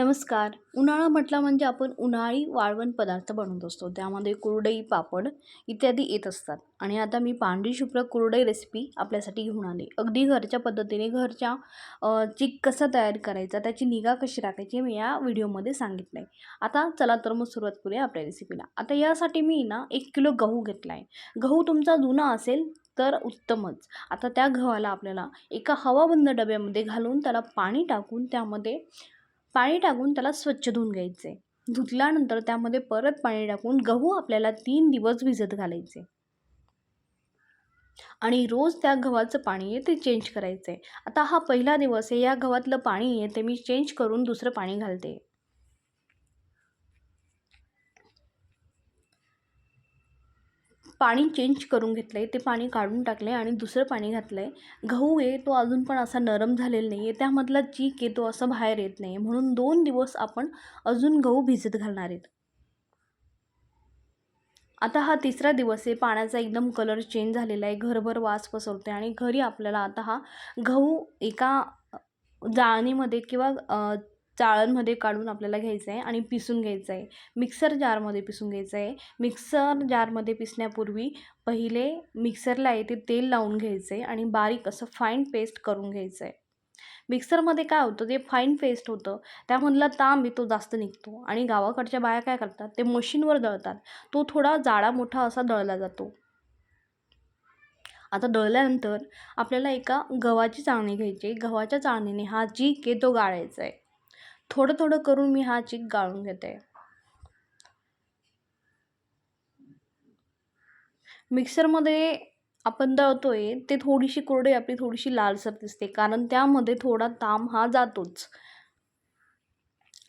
नमस्कार. उन्हाळा म्हटला म्हणजे आपण उन्हाळी वाळवण पदार्थ बनवत असतो. त्यामध्ये कुरडई पापड इत्यादी येत असतात. आणि आता मी पांढरी शुभ्र कुरडई रेसिपी आपल्यासाठी घेऊन आले. अगदी घरच्या पद्धतीने घरच्या चिक कसा तयार करायचा त्याची निगा कशी राखायची मी या व्हिडिओमध्ये सांगितलं आहे आता चला तर मग सुरुवात करूया आपल्या रेसिपीला आता यासाठी मी ना एक किलो गहू घेतला आहे गहू तुमचा जुना असेल तर उत्तमच. आता त्या गव्हाला आपल्याला एका हवाबंद डब्यामध्ये घालून त्याला पाणी टाकून त्यामध्ये पाणी टाकून त्याला स्वच्छ धुवून घ्यायचे. धुतल्यानंतर त्यामध्ये परत पाणी टाकून गहू आपल्याला तीन दिवस भिजत घालायचे. आणि रोज त्या गव्हाचं पाणी आहे ते चेंज करायचं. आहे आता हा पहिला दिवस आहे या गव्हातलं पाणी आहे ते मी चेंज करून दुसरं पाणी घालते. पाणी चेंज करून घेतलं आहे ते पाणी काढून टाकलं आहे आणि दुसरं पाणी घातलं आहे गहू आहे तो अजून पण असा नरम झालेला नाही आहे त्यामधला चीक आहे तो असं बाहेर येत नाही म्हणून दोन दिवस आपण अजून गहू भिजत घालणार आहेत. आता हा तिसरा दिवस आहे. पाण्याचा एकदम कलर चेंज झालेला आहे. घरभर वास पसरते आणि घरी आपल्याला आता हा गहू एका जाळणीमध्ये किंवा चाळणमध्ये काढून आपल्याला घ्यायचं आहे आणि पिसून घ्यायचं आहे मिक्सर जारमध्ये पिसून घ्यायचं आहे मिक्सर जारमध्ये पिसण्यापूर्वी पहिले मिक्सरला आहे ते तेल लावून घ्यायचं आहे आणि बारीक असं फाईन पेस्ट करून घ्यायचं आहे मिक्सरमध्ये काय होतं ते फाईन पेस्ट होतं त्यामधला तांब येतो तो जास्त निघतो आणि गावाकडच्या बाया काय करतात ते मशीनवर दळतात. तो थोडा जाडा मोठा असा दळला जातो. आता दळल्यानंतर आपल्याला एका गव्हाची चाळणी घ्यायची आहे. गव्हाच्या चाळणीने हा जी के तो गाळायचा आहे थोडं थोडं करून मी हा चीक गाळून घेते. मिक्सरमध्ये आपण दळतोय ते थोडीशी कोरडी आपली थोडीशी लालसर दिसते. कारण त्यामध्ये थोडा ताम हा जातोच.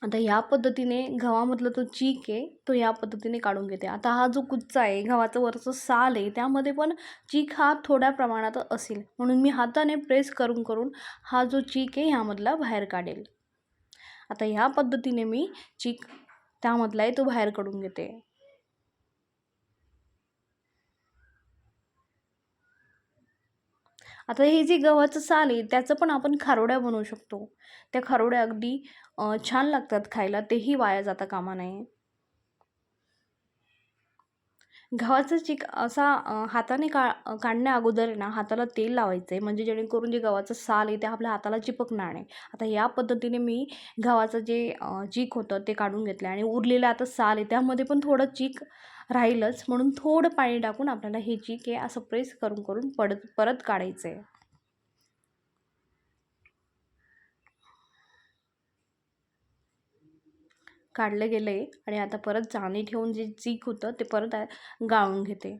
आता ह्या पद्धतीने गव्हामधला तो चीक आहे तो या पद्धतीने काढून घेते. आता हा जो कुच्चा आहे गव्हाचं वरचं साल आहे त्यामध्ये पण चीक हा थोड्या प्रमाणात असेल. म्हणून मी हाताने प्रेस करून करून हा जो चीक आहे ह्यामधला बाहेर काढेल. आता ह्या पद्धतीने मी चीक त्यामधला आहे तो बाहेर काढून घेते. आता हे जे गव्हाचं साल आहे त्याचं पण आपण खारोड्या बनवू शकतो. त्या खारोड्या अगदी छान लागतात खायला तेही वाया जाता कामा नये. गव्हाचं चिक असा हाताने का काढण्या अगोदर आहे ना हाताला तेल लावायचं आहे म्हणजे जेणेकरून जे गव्हाचं साल आहे ते आपल्या हाताला चिपकणार नाही. आता या पद्धतीने मी गव्हाचं जे चीक होतं ते काढून घेतलं आणि उरलेलं आता साल आहे त्यामध्ये पण थोडं चीक राहीलच. म्हणून थोडं पाणी टाकून आपल्याला हे चीक आहे असं प्रेस करून करून पडत परत काढायचं आहे काढलं गेलं आहे आणि आता परत चाळणी ठेवून जे चीक होतं ते परत गाळून घेते.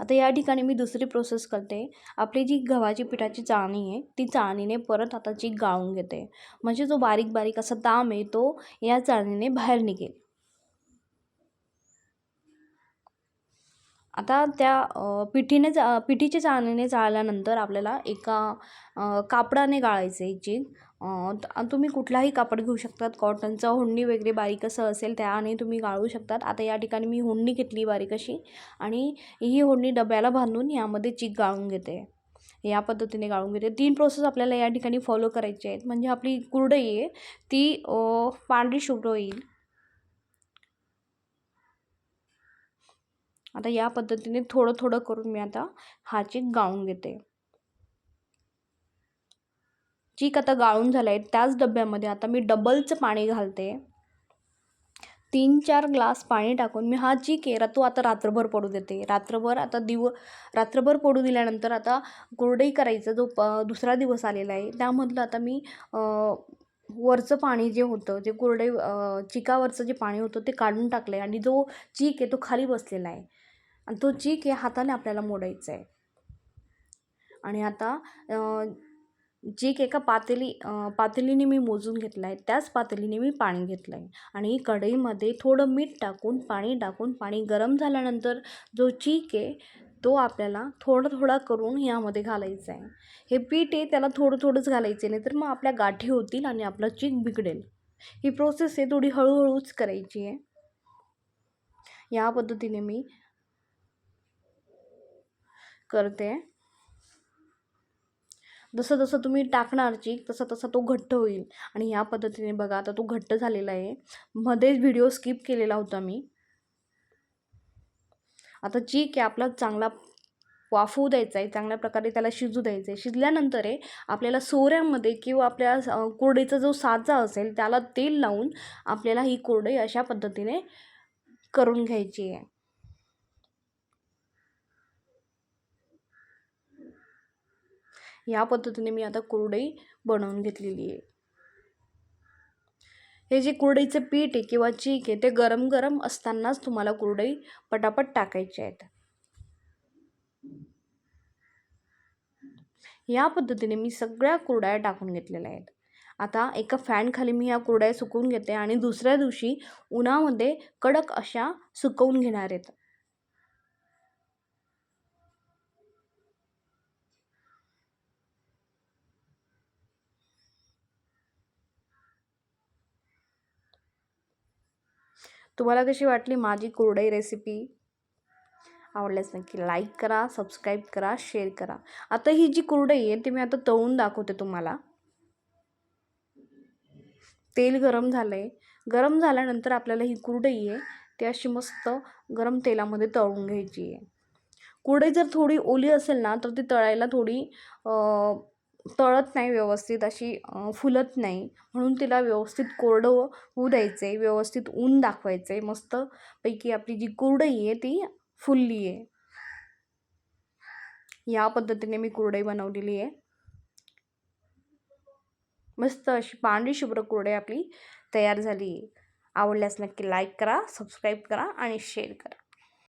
आता या ठिकाणी मी दुसरी प्रोसेस करते. आपली जी गव्हाची पिठाची चाळणी आहे ती चाळणीने परत आता चीक गाळून घेते. म्हणजे जो बारीक बारीक असा दाम आहे तो या चाळणीने बाहेर निघेल. आता त्या पिठीने चा पिठीच्या चाळणीने चाळल्यानंतर आपल्याला एका कापडाने गाळायचं आहे चीक तुम्ही कुठलाही कापड घेऊ शकतात. कॉटनचं हुंडी वगैरे बारीक असं असेल त्याने तुम्ही गाळू शकतात. आता या ठिकाणी मी हुंडी घेतली बारीक अशी आणि ही हुंडी डब्याला बांधून यामध्ये चीक गाळून घेते. या पद्धतीने गाळून घेते. तीन प्रोसेस आपल्याला या ठिकाणी फॉलो करायचे आहेत. म्हणजे आपली कुरडई आहे ती पांढरी शुभ्र होईल. आता या पद्धतीने थोडं थोडं करून मी आता हा चीक गाळून घेते. चीक आता गाळून झाला आहे त्याच डब्यामध्ये आता मी डबलचं पाणी घालते. तीन चार ग्लास पाणी टाकून मी हा चीक आहे तो आता रात्रभर पडू देते. रात्रभर आता दिव रात्रभर पडू दिल्यानंतर आता कोरडई करायचा जो प दुसरा दिवस आलेला आहे त्यामधलं आता मी वरचं पाणी जे होतं जे कोरडे चिकावरचं जे पाणी होतं ते काढून टाकलं आहे आणि जो चीक आहे तो खाली बसलेला आहे. आणि तो चीक हे हाताने आपल्याला मोडायचा आहे आणि आता चीक एका पातेली पातेलीने मी मोजून घेतला आहे त्याच पातेलीने मी पाणी घेतलं आहे आणि कढईमध्ये थोडं मीठ टाकून पाणी टाकून पाणी गरम झाल्यानंतर जो चीक आहे तो आपल्याला थोडा थोडा करून यामध्ये घालायचा आहे हे पीठ आहे त्याला थोडं थोडंच घालायचं नाही तर मग आपल्या गाठी होतील आणि आपलं चीक बिघडेल. ही प्रोसेस आहे थोडी हळूहळूच करायची आहे. या पद्धतीने मी करते. जसं जसं तुम्ही टाकणार चीक तसं तसा तो घट्ट होईल. आणि ह्या पद्धतीने बघा आता तो घट्ट झालेला आहे. मध्येच व्हिडिओ स्किप केलेला होता मी. आता चीक आहे आपला चांगला वाफवू द्यायचा आहे चांगल्या प्रकारे त्याला शिजू द्यायचं आहे. शिजल्यानंतर आहे आपल्याला सोऱ्यामध्ये किंवा आपल्या कोरडीचा जो साचा असेल त्याला तेल लावून आपल्याला ही कोरडई अशा पद्धतीने करून घ्यायची आहे. या पद्धतीने मी आता कुरडई बनवून घेतलेली आहे. हे जे कुरडईचं पीठ आहे किंवा चीक आहे ते गरम गरम असतानाच तुम्हाला कुरडई पटापट टाकायचे आहेत. या पद्धतीने मी सगळ्या कुरड्या टाकून घेतलेल्या आहेत. आता एका फॅनखाली मी ह्या कुरड्या सुकवून घेते आणि दुसऱ्या दिवशी उन्हामध्ये कडक अशा सुकवून घेणार आहेत. तुम्हाला कशी वाटली माझी कुरडई रेसिपी आवडल्यास नक्की लाईक करा सबस्क्राईब करा शेअर करा. आता ही जी कुरडई आहे ती मी आता तळून दाखवते तुम्हाला. तेल गरम झालं आहे गरम झाल्यानंतर आपल्याला ही कुरडई आहे ती अशी मस्त गरम तेलामध्ये तळून घ्यायची आहे. कुरडई जर थोडी ओली असेल ना तर ती तळायला थोडी तळत नाही व्यवस्थित अशी फुलत नाही. म्हणून तिला व्यवस्थित कोरडं होऊ द्यायचं आहे व्यवस्थित ऊन दाखवायचं. आहे मस्तपैकी आपली जी कुरडई आहे ती फुलली आहे. या पद्धतीने मी कुरडई बनवलेली आहे. मस्त अशी पांढरी शुभ्र कुरडई आपली तयार झाली आहे. आवडल्यास नक्की लाईक करा सबस्क्राईब करा आणि शेअर करा.